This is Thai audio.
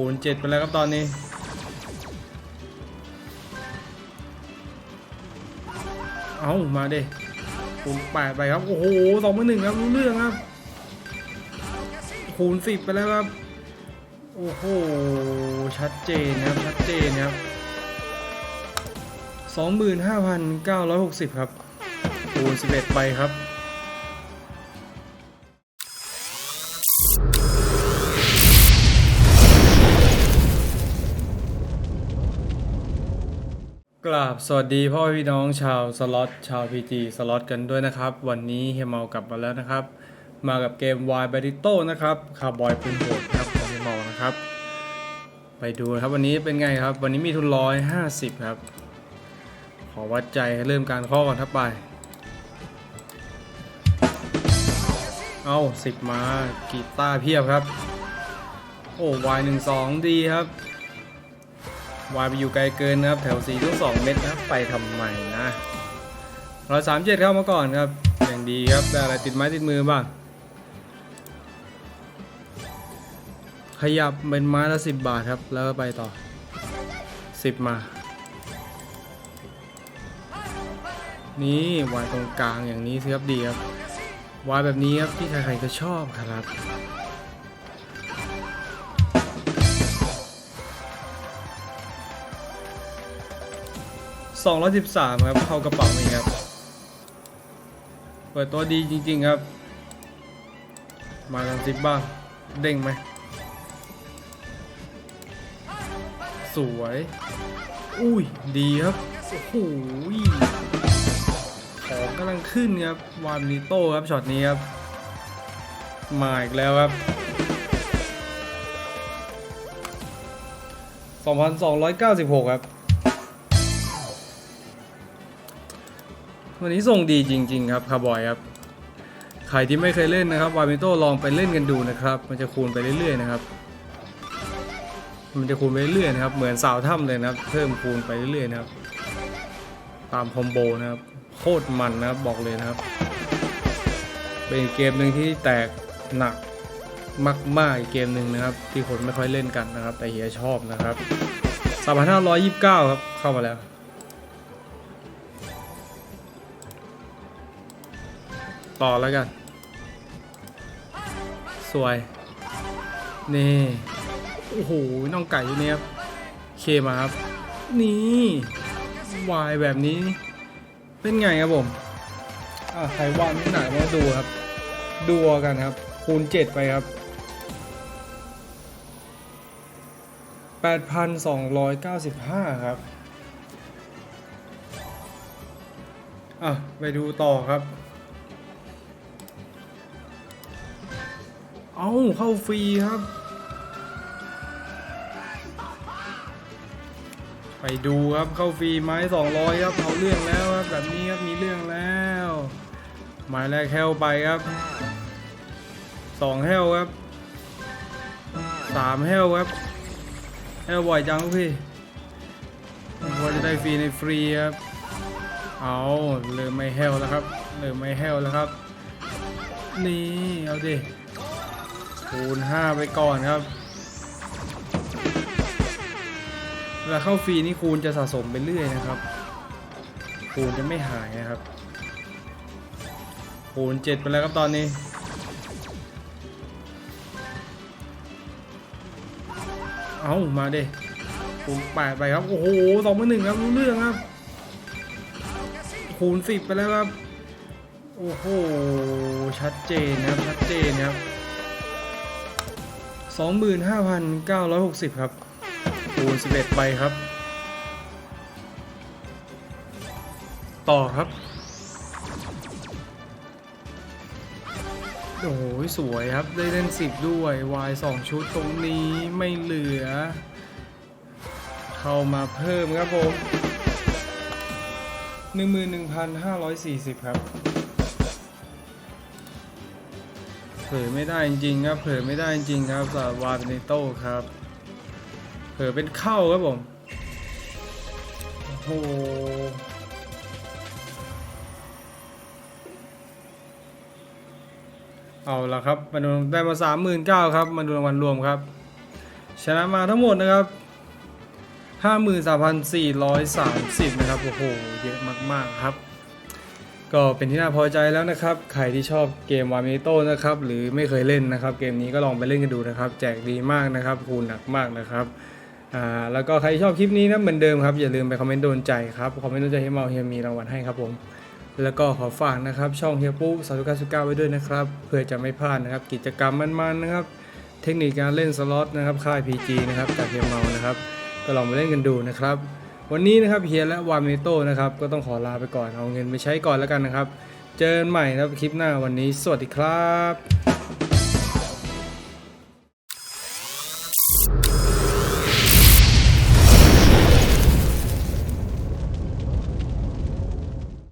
คูณเจ็ดไปแล้วครับตอนนี้เอามาเด้คูณแปดไปครับ โอ้โหสองพันหนึ่งครับรู้เรื่องครับ คูณสิบไปแล้วครับ โอ้โห ชัดเจนนะครับ ชัดเจนครับสองหมื่นห้าพันเก้าร้อยหกสิบครับ คูณสิบเอ็ดไปครับ กราบสวัสดีพ่อพี่น้องชาวสล็อตชาวพีจีสล็อตกันด้วยนะครับ วันนี้เฮียเมากลับมาแล้วนะครับ มากับเกม Y b a r i t o นะครับคาร์บอยปืนโหดครับของเฮียเมานะครับ ไปดูครับวันนี้เป็นไงครับ วันนี้มีทุนร้อยห้าสิบครับ ขอวัดใจให้เริ่มการข้อก่อนทับไป เอาสิบมากีตาร์เพียบครับ โอ้ Y หนึ่งสองดีครับ วายไปอยู่ไกลเกินนะครับ แถวสีทุกสองเม็ดนะไปทำไมนะร้อยสามเจ็ดเข้ามาก่อนครับ อย่างดีครับได้อะไรติดไม้ติดมือบ้าง ขยับเป็นไม้ละสิบบาทครับ แล้วไปต่อสิบมา นี่วายตรงกลางอย่างนี้สิครับดีครับวายแบบนี้ครับที่ใครๆก็ชอบครับ 213ครับเข้ากระเป๋านี่ครับ เปิดตัวดีจริง ๆครับ มาลองซิปบ้างเด้งไหม สวย อุ้ย ดีครับ โอ้โหของกำลังขึ้นครับ วานนิโต้ครับช็อตนี้ครับ มาอีกแล้วครับ 2,296 ครับ วันนี้ส่งดีจริง ๆ ครับคาร์บอยครับใครที่ไม่เคยเล่นนะครับวามิโต้ลองไปเล่นกันดูนะครับ มันจะคูณไปเรื่อยๆนะครับ มันจะคูณไปเรื่อยๆนะครับ เหมือนสาวถ้ำเลยนะครับ เพิ่มคูณไปเรื่อยๆนะครับ ตามคอมโบนะครับ โคตรมันนะครับบอกเลยนะครับ เป็นเกมหนึ่งที่แตกหนักมากๆอีกเกมหนึ่งนะครับ ที่คนไม่ค่อยเล่นกันนะครับ แต่เฮียชอบนะครับ 3,529 ครับเข้ามาแล้ว ต่อแล้วกัน สวย นี่ โอ้โห น้องไก่อยู่เนี่ยครับ เคมาครับ นี่วายแบบนี้ เป็นไงครับผม อะใครว่างที่ไหนมาดูครับ ดูกันครับ คูณเจ็ดไปครับ 8,295 ครับ อะ ไปดูต่อครับ เอาเข้าฟรีครับ ไปดูครับเข้าฟรีไม้200ครับเอาเรื่องแล้วครับแบบนี้ครับมีเรื่องแล้วไม้แรกแฮวไปครับสองแฮวครับสามแฮวครับแฮวบ่อยจังพี่พอจะได้ฟรีในฟรีครับเอาเริ่มไม่แฮวแล้วครับเริ่มไม่แฮวแล้วครับนี่เอาดิ คูณ5ไปก่อนครับเวลาเข้าฟรีนี่คูณจะสะสมไปเรื่อยนะครับ คูณจะไม่หายนะครับ คูณ7ไปแล้วครับตอนนี้เอามาเด้คูณ8ไปครับ โอ้โหสองพันหนึ่งครับรู้เรื่องครับ คูณ10ไปแล้วครับ โอ้โห ชัดเจนนะครับ ชัดเจนครับ 25,960 ครับคูณ11ไปครับ ต่อครับ โอ้โห สวยครับ ได้เล่น 10 ด้วย Y 2 ชุดตรงนี้ไม่เหลือ เข้ามาเพิ่มครับผม 11,540 ครับ เผยไม่ได้จริงครับเผยไม่ได้จริงครับสำหรับวาเปเนโต้ครับ เผยเป็นเข้าครับผมโอ้โหเอาละครับมาดูได้มาสามหมื่นเก้าครับมาดูรางวัลรวมครับ ชนะมาทั้งหมดนะครับ53,430นะครับโอ้โหเยอะมากๆครับ ก็เป็นที่น่าพอใจแล้วนะครับ ใครที่ชอบเกมวามิโต้นะครับ หรือไม่เคยเล่นนะครับ เกมนี้ก็ลองไปเล่นกันดูนะครับ แจกดีมากนะครับคูณหนักมากนะครับ อ่า แล้วก็ใครที่ชอบคลิปนี้นะเหมือนเดิมครับ อย่าลืมไปคอมเมนต์โดนใจครับ คอมเมนต์โดนใจให้เมาเฮียมีรางวัลให้ครับผม แล้วก็ขอฝากนะครับ ช่องเฮียปุ๊สาธุการสุก้าไว้ด้วยนะครับ เพื่อจะไม่พลาดนะครับ กิจกรรมมันๆนะครับ เทคนิคการเล่นสล็อตนะครับ ค่าย PG นะครับ จากเฮียเมานะครับ ก็ลองมาเล่นกันดูนะครับ วันนี้นะครับเฮียและวามิโต้นะครับก็ต้องขอลาไปก่อนเอาเงินไปใช้ก่อนแล้วกันนะครับ เจอกันใหม่นะครับคลิปหน้าวันนี้ สวัสดีครับ